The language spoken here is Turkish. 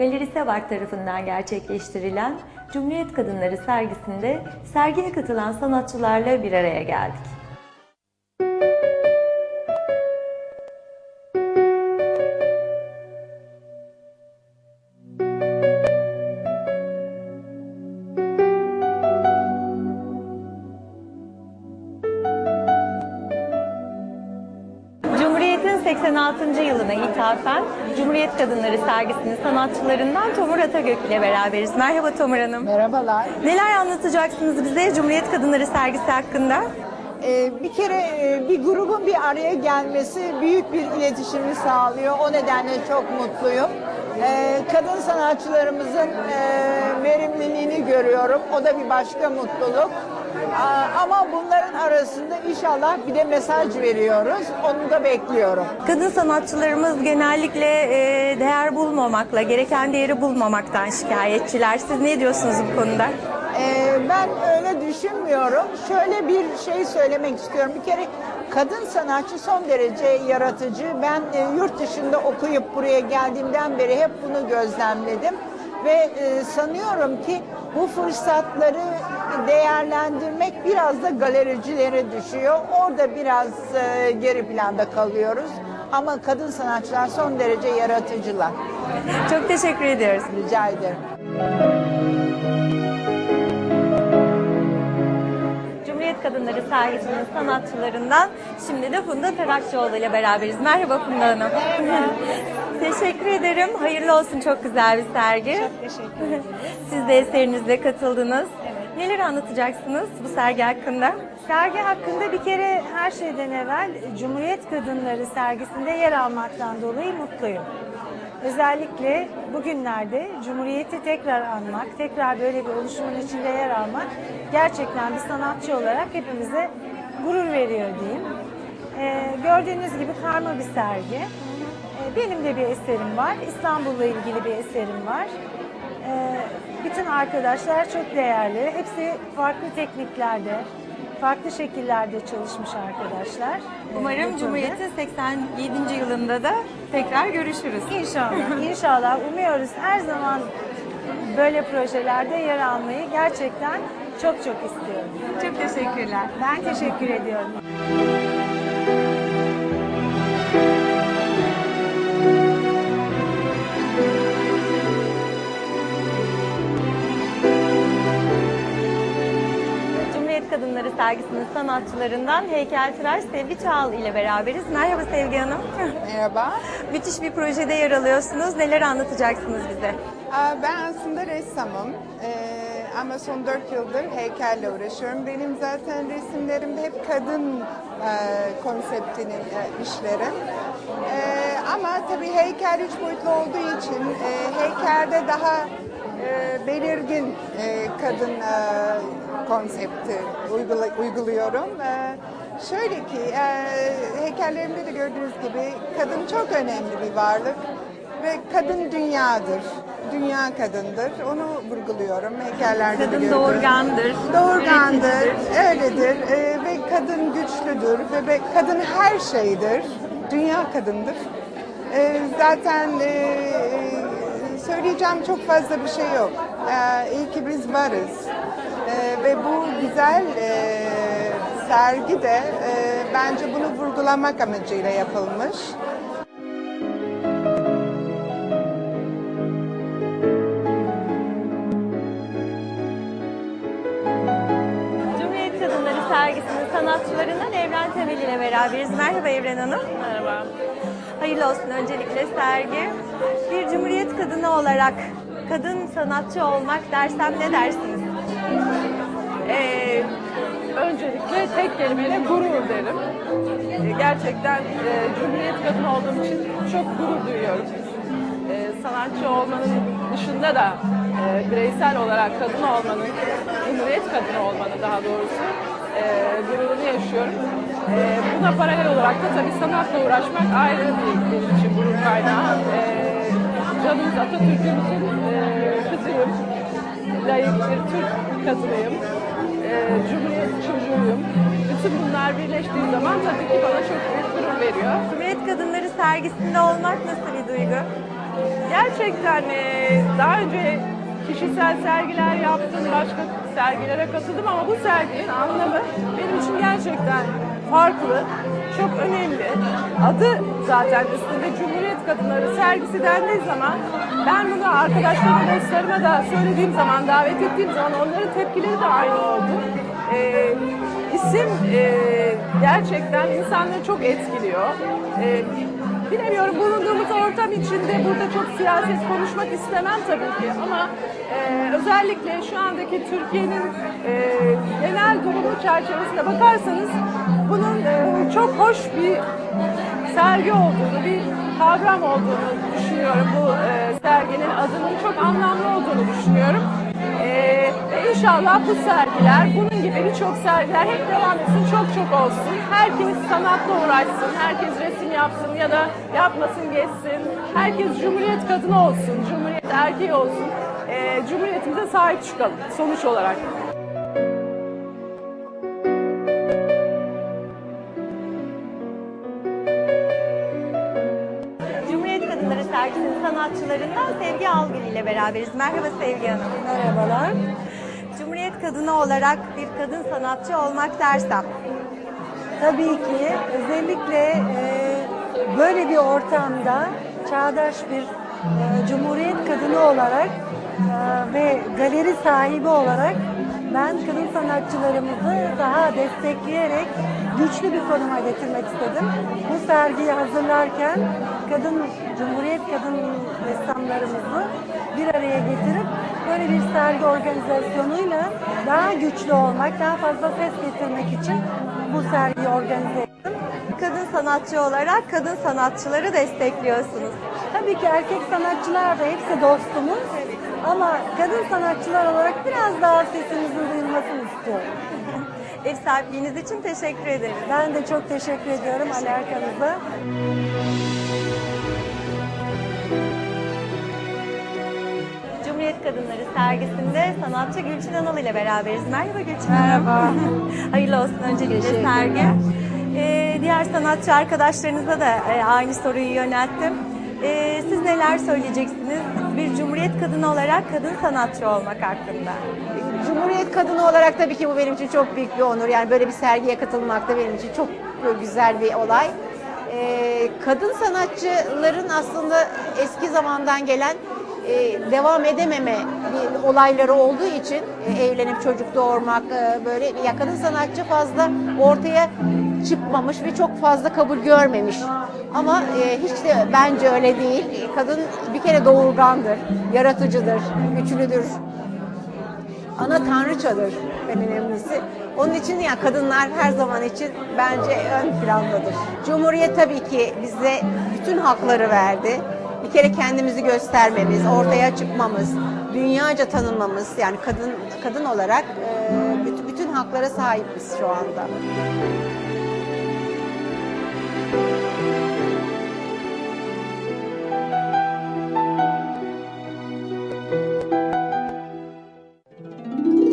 Galeri Sevak tarafından gerçekleştirilen Cumhuriyet Kadınları sergisinde sergiye katılan sanatçılarla bir araya geldik. 86. yılına ithafen Cumhuriyet Kadınları sergisinin sanatçılarından Tomur Atagök ile beraberiz. Merhaba Tomur Hanım. Merhabalar. Neler anlatacaksınız bize Cumhuriyet Kadınları sergisi hakkında? Ee, bir kere e, bir grubun bir araya gelmesi büyük bir iletişimi sağlıyor. O nedenle çok mutluyum. Ee, kadın sanatçılarımızın e, verimliliğini görüyorum. O da bir başka mutluluk. Ama bunların arasında inşallah bir de mesaj veriyoruz. Onu da bekliyorum. Kadın sanatçılarımız genellikle e, değer bulmamakla, gereken değeri bulmamaktan şikayetçiler. Siz ne diyorsunuz bu konuda? Ee, ben öyle düşünmüyorum. Şöyle bir şey söylemek istiyorum. Bir kere kadın sanatçı son derece yaratıcı. Ben e, yurt dışında okuyup buraya geldiğimden beri hep bunu gözlemledim. Ve e, sanıyorum ki bu fırsatları değerlendirmek biraz da galericilere düşüyor. Orada biraz e, geri planda kalıyoruz. Ama kadın sanatçılar son derece yaratıcılar. Çok teşekkür ediyoruz. Rica ederim. Cumhuriyet Kadınları sergisinin sanatçılarından şimdi de Funda Tarakçıoğlu ile beraberiz. Merhaba Funda Hanım. Teşekkür ederim. Hayırlı olsun çok güzel bir sergi. Çok teşekkür ederim. Siz de eserinizle katıldınız. Neler anlatacaksınız bu sergi hakkında? Sergi hakkında bir kere her şeyden evvel Cumhuriyet Kadınları sergisinde yer almaktan dolayı mutluyum. Özellikle bugünlerde Cumhuriyeti tekrar anmak, tekrar böyle bir oluşumun içinde yer almak gerçekten bir sanatçı olarak hepimize gurur veriyor diyeyim. Ee, gördüğünüz gibi karma bir sergi. Ee, benim de bir eserim var. İstanbul'la ilgili bir eserim var. Ee, bütün arkadaşlar çok değerli. Hepsi farklı tekniklerde, farklı şekillerde çalışmış arkadaşlar. Umarım. Cumhuriyet'in 87. yılında da tekrar görüşürüz. İnşallah, inşallah umuyoruz her zaman böyle projelerde yer almayı gerçekten çok çok istiyorum. Çok teşekkürler. Ben teşekkür ediyorum. Sergisinin sanatçılarından heykeltıraş Sevgi Çağıl ile beraberiz. Merhaba Sevgi Hanım. Merhaba. Müthiş bir projede yer alıyorsunuz. Neler anlatacaksınız bize? Ben aslında ressamım Ee, ama son 4 yıldır heykelle uğraşıyorum. Benim zaten resimlerimde hep kadın e, konseptinin e, işlerim. Ee, ama tabii heykel üç boyutlu olduğu için e, heykelde daha belirgin kadın konsepti uygula- uyguluyorum. E, şöyle ki e, heykellerimde de gördüğünüz gibi kadın çok önemli bir varlık ve kadın dünyadır. Dünya kadındır. Onu vurguluyorum heykellerde de Kadın gördüğünüz- doğurgandır. Doğurgandır, öyledir Ee, ve kadın güçlüdür ve, ve kadın her şeydir. Dünya kadındır. Ee, zaten e, e, söyleyeceğim çok fazla bir şey yok. Ee, iyi ki biz varız. Ee, ve bu güzel e, sergi de e, bence bunu vurgulamak amacıyla yapılmış. Cumhuriyet Kadınları sergisinin sanatçılarından Evren Temel ile beraberiz. Merhaba Evren Hanım. Merhaba. Hayırlı olsun öncelikle sergi. Bir Cumhuriyet kadını olarak kadın sanatçı olmak dersem ne dersiniz? Ee, öncelikle tek kelimeyle gurur derim. Ee, gerçekten e, Cumhuriyet kadını olduğum için çok gurur duyuyorum. Ee, sanatçı olmanın dışında da e, bireysel olarak kadın olmanın, Cumhuriyet kadını olmanın daha doğrusu e, gururunu yaşıyorum. E, buna paralel olarak da tabii sanatla uğraşmak ayrı bir benim için gurur kaynağı. E, canımız Atatürk'ümüzün e, kızıyım. Layık bir Türk kadınıyım. E, Cumhuriyet çocuğuyum. Bütün bunlar birleştiği zaman tabii ki bana çok büyük gurur veriyor. Cumhuriyet Kadınları sergisinde olmak nasıl bir duygu? gerçekten e, daha önce kişisel sergiler yaptım, başka sergilere katıldım ama bu serginin anlamı benim için gerçekten farklı, çok önemli. Adı zaten üstünde Cumhuriyet Kadınları sergisi dendiği zaman ben bunu arkadaşlarıma, dostlarıma da söylediğim zaman, davet ettiğim zaman onların tepkileri de aynı oldu. E, isim e, gerçekten insanları çok etkiliyor. E, Bilemiyorum bulunduğumuz ortam içinde burada çok siyaset konuşmak istemem tabii ki ama e, özellikle şu andaki Türkiye'nin e, genel durumu çerçevesinde bakarsanız bunun e, çok hoş bir sergi olduğunu, bir kavram olduğunu düşünüyorum. Bu e, serginin adının çok anlamlı olduğunu düşünüyorum. E, ve inşallah bu sergiler, bunun gibi birçok sergiler hep devam etsin, çok çok olsun. Herkes sanatla uğraşsın, herkes resim yapsın ya da yapmasın, geçsin. Herkes Cumhuriyet kadını olsun, Cumhuriyet erkeği olsun. Cumhuriyetimize sahip çıkalım sonuç olarak. Sergisinin sanatçılarından Sevgi Algül ile beraberiz. Merhaba Sevgi Hanım. Merhabalar. Cumhuriyet kadını olarak bir kadın sanatçı olmak dersem, Tabii ki özellikle e, böyle bir ortamda çağdaş bir e, cumhuriyet kadını olarak e, ve galeri sahibi olarak ben kadın sanatçılarımızı daha destekleyerek güçlü bir konuma getirmek istedim. Bu sergiyi hazırlarken kadın cumhuriyet kadın ressamlarımızı bir araya getirip böyle bir sergi organizasyonuyla daha güçlü olmak, daha fazla ses getirmek için bu sergiyi organize ettim. kadın sanatçı olarak kadın sanatçıları destekliyorsunuz. Tabii ki erkek sanatçılar da hepsi dostumuz. Ama kadın sanatçılar olarak biraz daha sesimizin duyulmasını istiyorum. Ev sahipliğiniz için teşekkür ederim. Ben de çok teşekkür ediyorum alakanıza. Cumhuriyet Kadınları sergisinde sanatçı Gülçin Anıl ile beraberiz. Merhaba Gülçin Merhaba. Hayırlı olsun öncelikle sergi. Ee, diğer sanatçı arkadaşlarınıza da e, aynı soruyu yönelttim. Ee, siz neler söyleyeceksiniz bir Cumhuriyet kadını olarak kadın sanatçı olmak hakkında? Cumhuriyet kadını olarak tabii ki bu benim için çok büyük bir onur. Yani böyle bir sergiye katılmak da benim için çok güzel bir olay. Ee, kadın sanatçıların aslında eski zamandan gelen e, devam edememe bir olayları olduğu için e, evlenip çocuk doğurmak e, böyle ya kadın sanatçı fazla ortaya çıkmamış ve çok fazla kabul görmemiş. Ama e, hiç de bence öyle değil. Kadın bir kere doğurgandır, yaratıcıdır, güçlüdür, ana tanrıçadır en önemlisi. Onun için ya kadınlar her zaman için bence ön plandadır. Cumhuriyet tabii ki bize bütün hakları verdi bir kere kendimizi göstermemiz, ortaya çıkmamız, dünyaca tanınmamız yani kadın kadın olarak e, bütün, bütün haklara sahibiz şu anda.